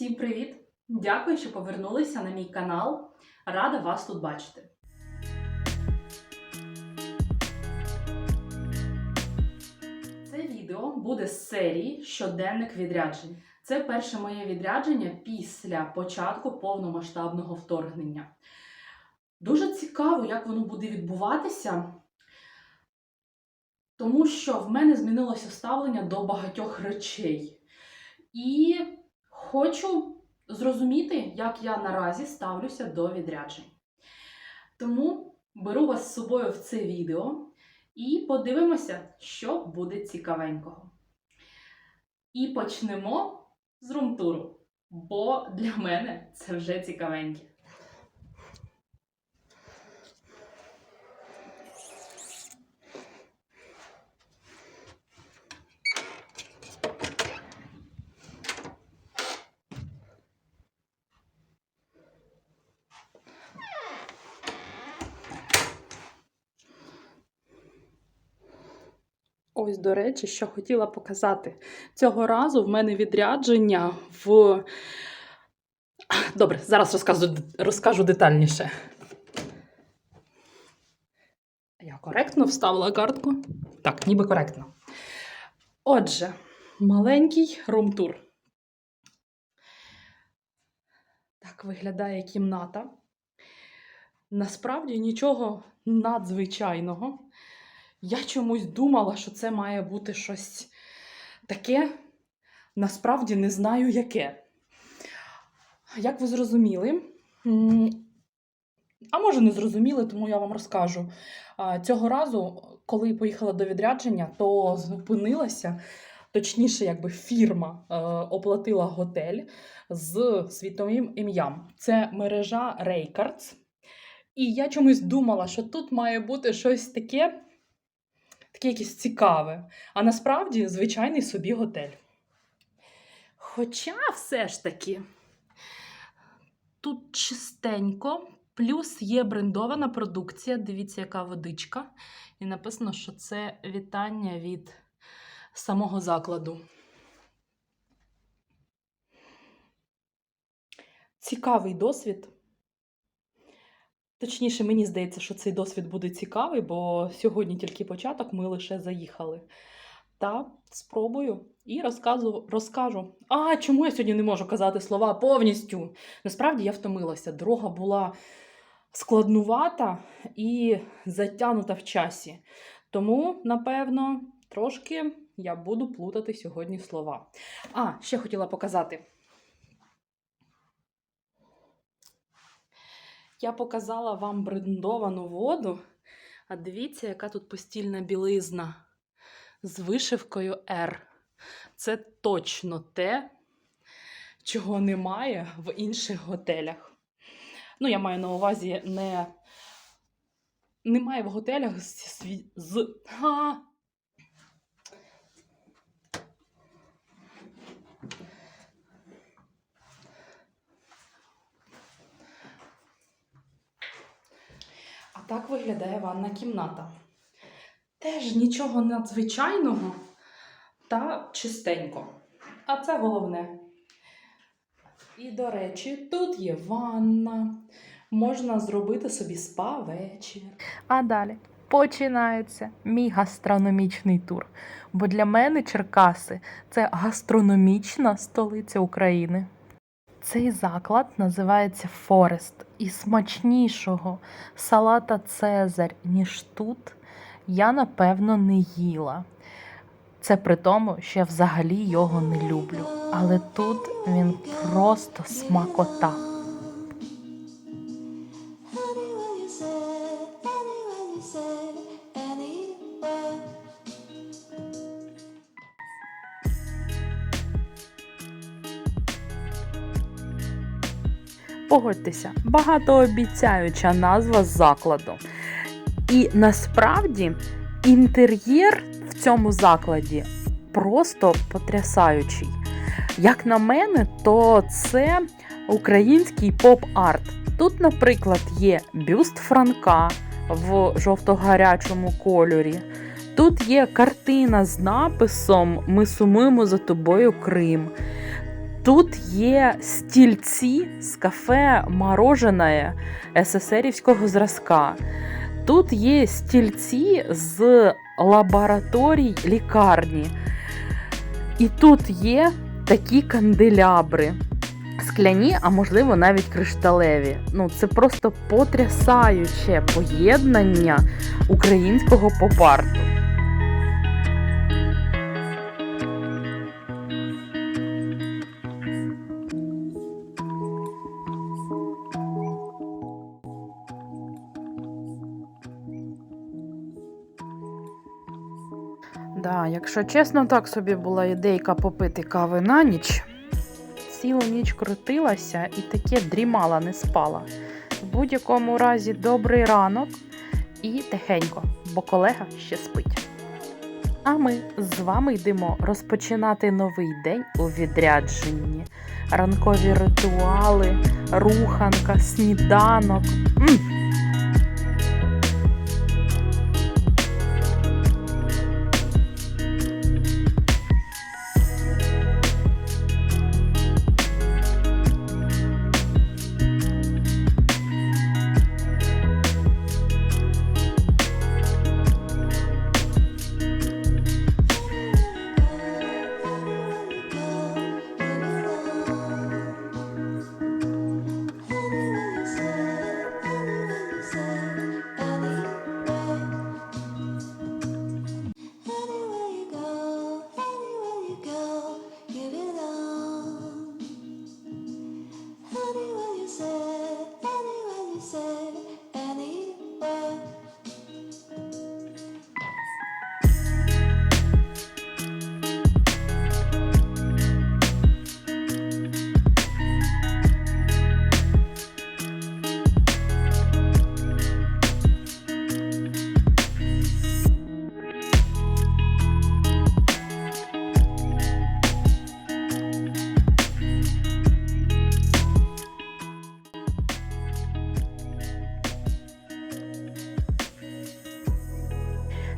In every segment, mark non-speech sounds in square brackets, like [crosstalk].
Всім привіт! Дякую, що повернулися на мій канал. Рада вас тут бачити. Це відео буде з серії щоденник відряджень. Це перше моє відрядження після початку повномасштабного вторгнення. Дуже цікаво, як воно буде відбуватися, тому що в мене змінилося ставлення до багатьох речей. І хочу зрозуміти, як я наразі ставлюся до відряджень. Тому беру вас з собою в це відео і подивимося, що буде цікавенького. І почнемо з румтуру, бо для мене це вже цікавеньке. Ось, до речі, що хотіла показати. Цього разу в мене відрядження в. [clears throat] Добре, зараз розкажу, розкажу детальніше. Я коректно вставила картку? Так, ніби коректно. Отже, маленький румтур. Так виглядає кімната. Насправді нічого надзвичайного. Я чомусь думала, що це має бути щось таке, насправді не знаю яке. Як ви зрозуміли, а може не зрозуміли, тому я вам розкажу. Цього разу, коли поїхала до відрядження, то зупинилася, точніше, якби фірма е, оплатила готель з світовим ім'ям. Це мережа Рейкардс. І я чомусь думала, що тут має бути щось таке таке якесь цікаве. А насправді звичайний собі готель. Хоча все ж таки тут чистенько, плюс є брендована продукція. Дивіться, яка водичка. І написано, що це вітання від самого закладу. Цікавий досвід. Точніше, мені здається, що цей досвід буде цікавий, бо сьогодні тільки початок, ми лише заїхали. Та спробую і розказу, розкажу. А чому я сьогодні не можу казати слова повністю? Насправді я втомилася. Дорога була складнувата і затягнута в часі. Тому, напевно, трошки я буду плутати сьогодні слова. А, ще хотіла показати. Я показала вам брендовану воду. А дивіться, яка тут постільна білизна з вишивкою R. Це точно те, чого немає в інших готелях. Ну, я маю на увазі не. Немає в готелях з. з. А! Так виглядає ванна кімната. Теж нічого надзвичайного та чистенько. А це головне. І, до речі, тут є ванна. Можна зробити собі спа-вечір. А далі починається мій гастрономічний тур. Бо для мене Черкаси це гастрономічна столиця України. Цей заклад називається Форест, і смачнішого салата Цезарь, ніж тут, я напевно не їла. Це при тому, що я взагалі його не люблю. Але тут він просто смакота. Погодьтеся, багатообіцяюча назва закладу. І насправді інтер'єр в цьому закладі просто потрясаючий. Як на мене, то це український поп-арт. Тут, наприклад, є бюст Франка в жовто-гарячому кольорі. Тут є картина з написом Ми сумуємо за тобою Крим. Тут є стільці з кафе морожене СССРівського зразка. Тут є стільці з лабораторій лікарні. І тут є такі канделябри. Скляні, а можливо навіть кришталеві. Ну, це просто потрясаюче поєднання українського поп-арту. Якщо чесно, так собі була ідейка попити кави на ніч. Цілу ніч крутилася і таке дрімала, не спала. В будь-якому разі добрий ранок і тихенько, бо колега ще спить. А ми з вами йдемо розпочинати новий день у відрядженні. Ранкові ритуали, руханка, сніданок. м Anywhere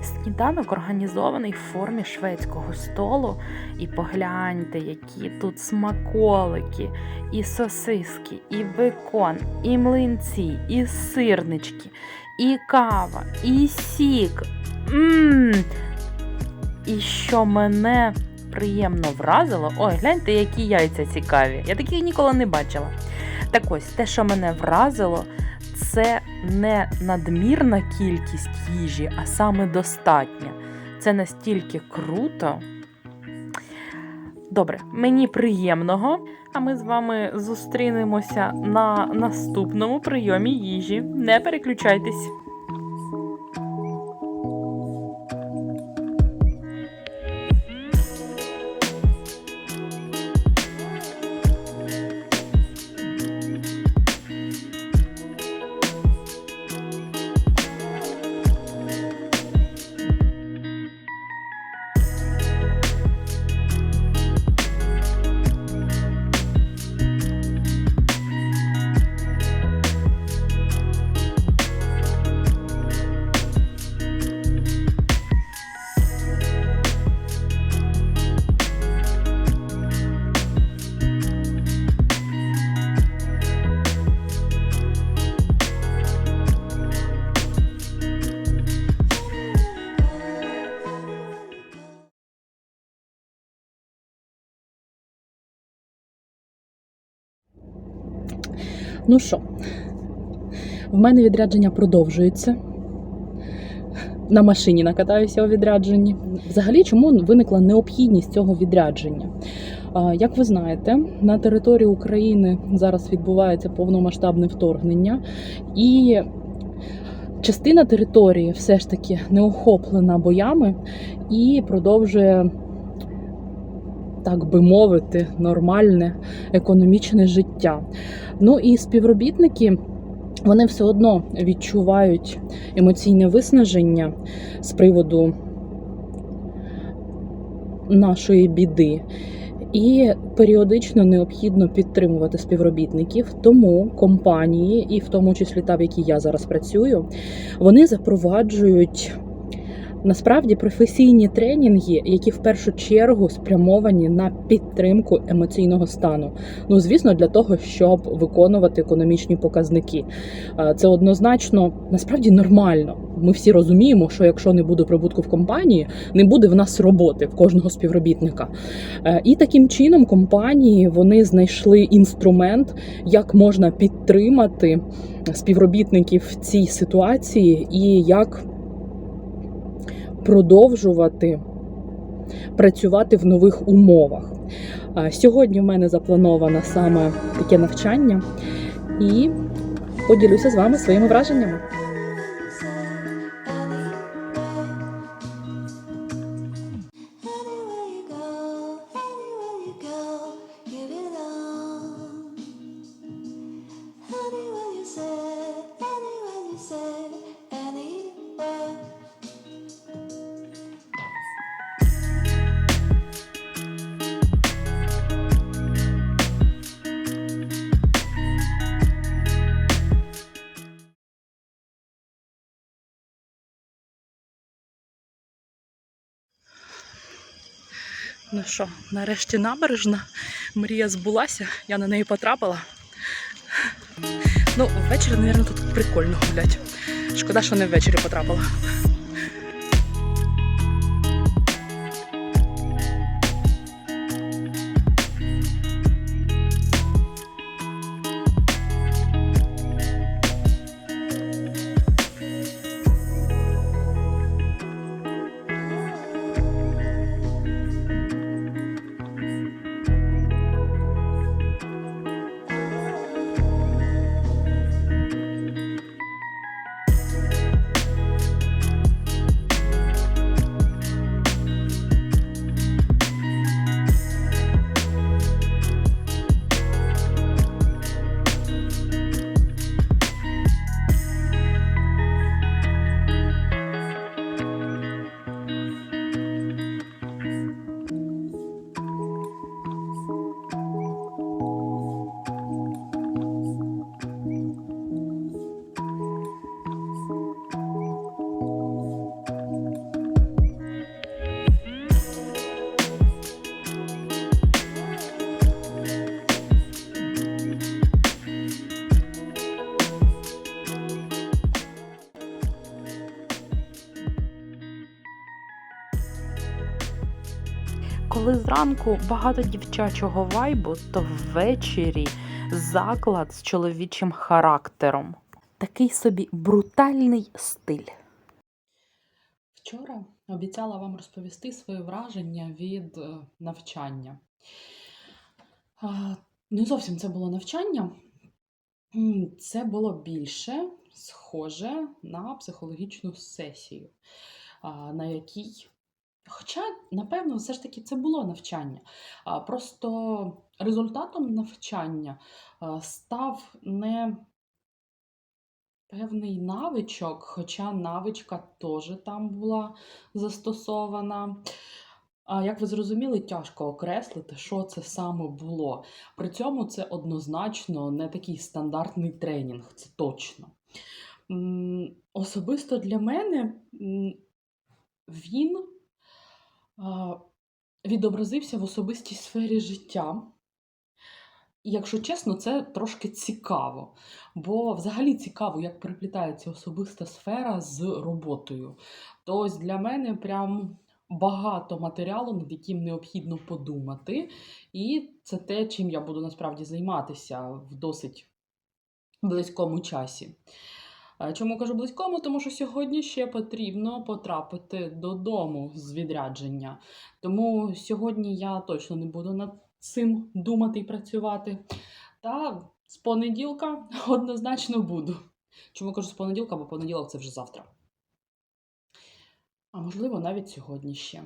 Сніданок організований в формі шведського столу. І погляньте, які тут смаколики, і сосиски, і бекон, і млинці, і сирнички, і кава, і сік. Мм. І що мене приємно вразило, ой, гляньте, які яйця цікаві. Я таких ніколи не бачила. Так ось, те, що мене вразило, це не надмірна кількість їжі, а саме достатня. Це настільки круто. Добре, мені приємного. А ми з вами зустрінемося на наступному прийомі їжі. Не переключайтесь. Ну що, в мене відрядження продовжується. На машині накатаюся у відрядженні. Взагалі, чому виникла необхідність цього відрядження? Як ви знаєте, на території України зараз відбувається повномасштабне вторгнення, і частина території все ж таки не охоплена боями і продовжує, так би мовити, нормальне економічне життя. Ну і співробітники. Вони все одно відчувають емоційне виснаження з приводу нашої біди. І періодично необхідно підтримувати співробітників. Тому компанії, і в тому числі та, в якій я зараз працюю, вони запроваджують Насправді професійні тренінги, які в першу чергу спрямовані на підтримку емоційного стану. Ну, звісно, для того, щоб виконувати економічні показники. Це однозначно насправді нормально. Ми всі розуміємо, що якщо не буде прибутку в компанії, не буде в нас роботи в кожного співробітника. Е, І таким чином компанії вони знайшли інструмент, як можна підтримати співробітників в цій ситуації і як продовжувати працювати в нових умовах. Сьогодні в мене заплановано саме таке навчання, і поділюся з вами своїми враженнями. Ну що, нарешті набережна. Мрія збулася, я на неї потрапила. Ну, ввечері, мабуть, тут прикольно гулять. Шкода, що не ввечері потрапила. Зранку багато дівчачого вайбу, то ввечері заклад з чоловічим характером. Такий собі брутальний стиль. Вчора обіцяла вам розповісти свої враження від е, навчання. Не зовсім це було навчання. Це було більше схоже на психологічну сесію, на якій, хоча, напевно, все ж таки це було навчання. Просто результатом навчання став не певний навичок, хоча навичка теж там була застосована. Як ви зрозуміли, тяжко окреслити, що це саме було. При цьому це однозначно не такий стандартний тренінг, це точно. Особисто для мене він відобразився в особистій сфері життя. Якщо чесно, це трошки цікаво. Бо взагалі цікаво, як переплітається особиста сфера з роботою. То ось для мене прям багато матеріалу, над яким необхідно подумати. І це те, чим я буду насправді займатися в досить близькому часі. Е, Чому кажу близькому? Тому що сьогодні ще потрібно потрапити додому з відрядження. Тому сьогодні я точно не буду над цим думати і працювати. Та з понеділка [laughs] однозначно буду. Чому кажу з понеділка, бо понеділок це вже завтра. А можливо, навіть сьогодні ще.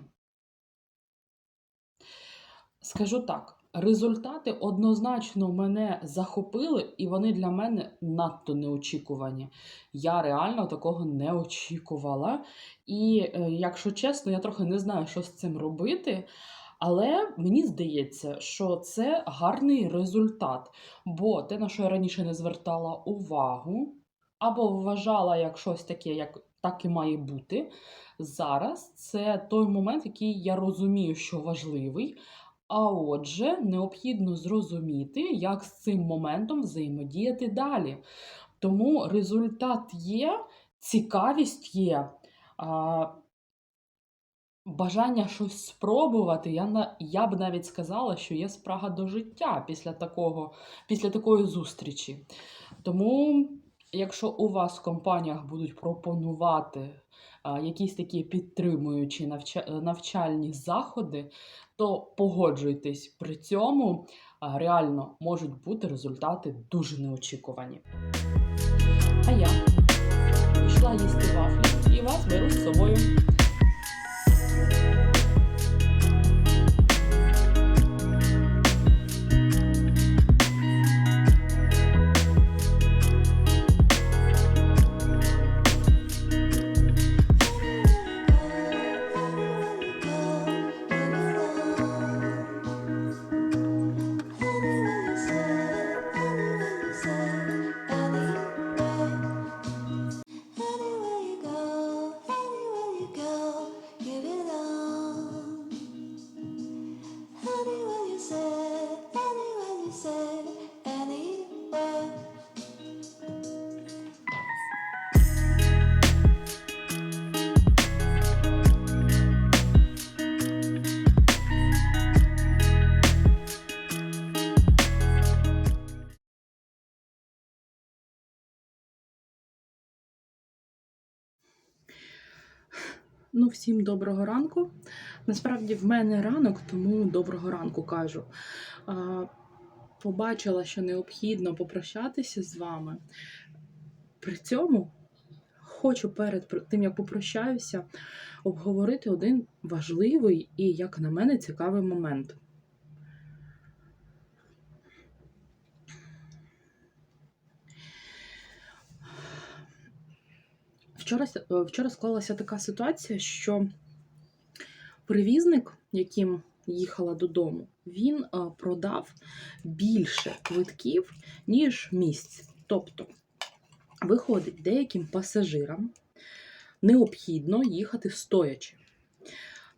Скажу так, результати однозначно мене захопили, і вони для мене надто неочікувані. Я реально такого не очікувала. І, е, якщо чесно, я трохи не знаю, що з цим робити. Але мені здається, що це гарний результат. Бо те, на що я раніше не звертала увагу, або вважала як щось таке, як так і має бути. Зараз це той момент, який я розумію, що важливий. А отже, необхідно зрозуміти, як з цим моментом взаємодіяти далі. Тому результат є, цікавість є. А, Бажання щось спробувати, я, я б навіть сказала, що є спрага до життя після, такого, після такої зустрічі. Тому, якщо у вас в компаніях будуть пропонувати якісь такі підтримуючі навчальні заходи, то погоджуйтесь. При цьому реально можуть бути результати дуже неочікувані. А я пішла їсти вафлі і вас беру з собою. Всім доброго ранку. Насправді в мене ранок, тому доброго ранку кажу. Побачила, що необхідно попрощатися з вами. При цьому хочу перед тим, як попрощаюся, обговорити один важливий і, як на мене, цікавий момент. Вчора, е, вчора склалася така ситуація, що перевізник, яким їхала додому, він е, продав більше квитків, ніж місць. Тобто, виходить, деяким пасажирам необхідно їхати стоячи.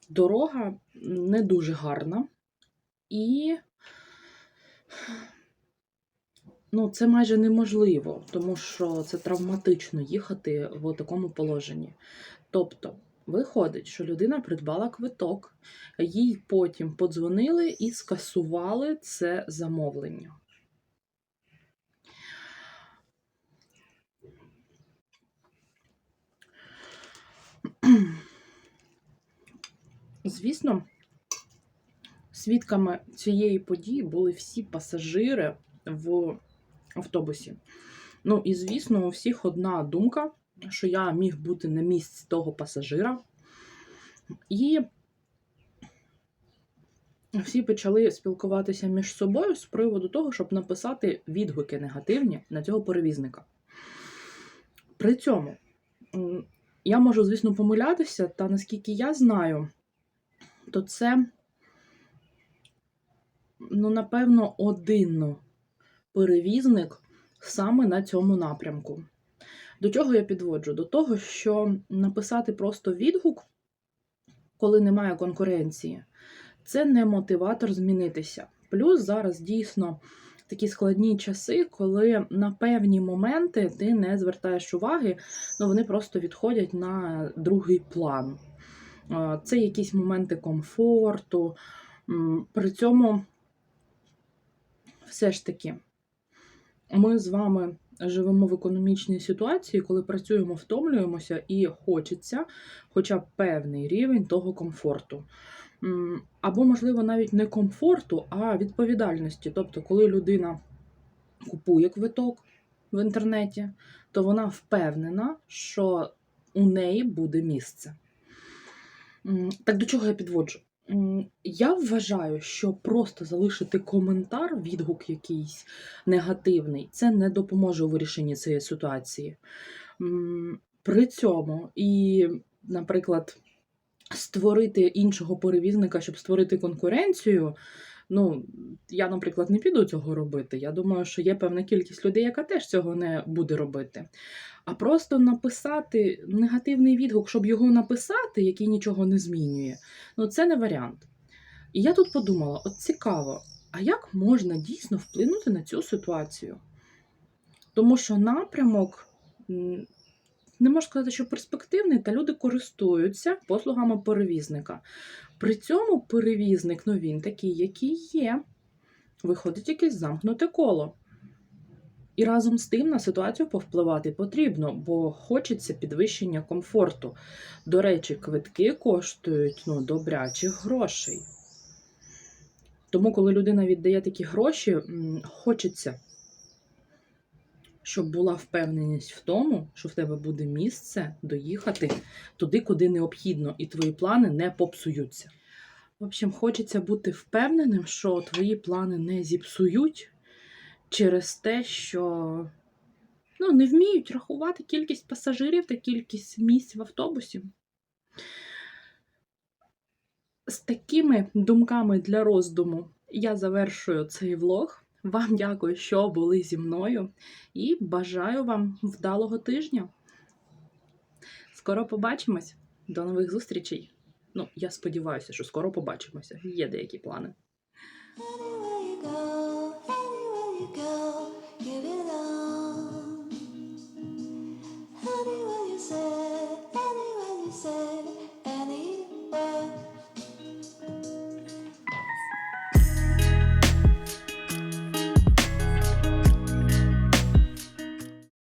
Дорога не дуже гарна, і ну, це майже неможливо, тому що це травматично їхати в такому положенні. Тобто, виходить, що людина придбала квиток, їй потім подзвонили і скасували це замовлення. Звісно, свідками цієї події були всі пасажири в автобусі. Ну і звісно, у всіх одна думка, що я міг бути на місці того пасажира. І всі почали спілкуватися між собою з приводу того, щоб написати відгуки негативні на цього перевізника. При цьому я можу, звісно, помилятися, та наскільки я знаю, то це, ну, напевно, один перевізник саме на цьому напрямку. До чого я підводжу? До того, що написати просто відгук, коли немає конкуренції, це не мотиватор змінитися. Плюс зараз дійсно такі складні часи, коли на певні моменти ти не звертаєш уваги, ну вони просто відходять на другий план. Це якісь моменти комфорту. При цьому все ж таки ми з вами живемо в економічній ситуації, коли працюємо, втомлюємося і хочеться хоча б певний рівень того комфорту. Або, можливо, навіть не комфорту, а відповідальності. Тобто, коли людина купує квиток в інтернеті, то вона впевнена, що у неї буде місце. Так до чого я підводжу? Я вважаю, що просто залишити коментар, відгук якийсь негативний, це не допоможе у вирішенні цієї ситуації. При цьому і, наприклад, створити іншого перевізника, щоб створити конкуренцію, Ну, я, наприклад, не піду цього робити. Я думаю, що є певна кількість людей, яка теж цього не буде робити. А просто написати негативний відгук, щоб його написати, який нічого не змінює, ну це не варіант. І я тут подумала: от цікаво, а як можна дійсно вплинути на цю ситуацію? Тому що напрямок не можу сказати, що перспективний, та люди користуються послугами перевізника. При цьому перевізник, ну він такий, який є. Виходить якесь замкнуте коло. І разом з тим на ситуацію повпливати потрібно, бо хочеться підвищення комфорту. До речі, квитки коштують ну, добрячих грошей. Тому, коли людина віддає такі гроші, хочеться, щоб була впевненість в тому, що в тебе буде місце доїхати туди, куди необхідно, і твої плани не попсуються. В общем, хочеться бути впевненим, що твої плани не зіпсують через те, що ну, не вміють рахувати кількість пасажирів та кількість місць в автобусі. З такими думками для роздуму я завершую цей влог. Вам дякую, що були зі мною, і бажаю вам вдалого тижня. Скоро побачимось. До нових зустрічей. Ну, я сподіваюся, що скоро побачимося. Є деякі плани.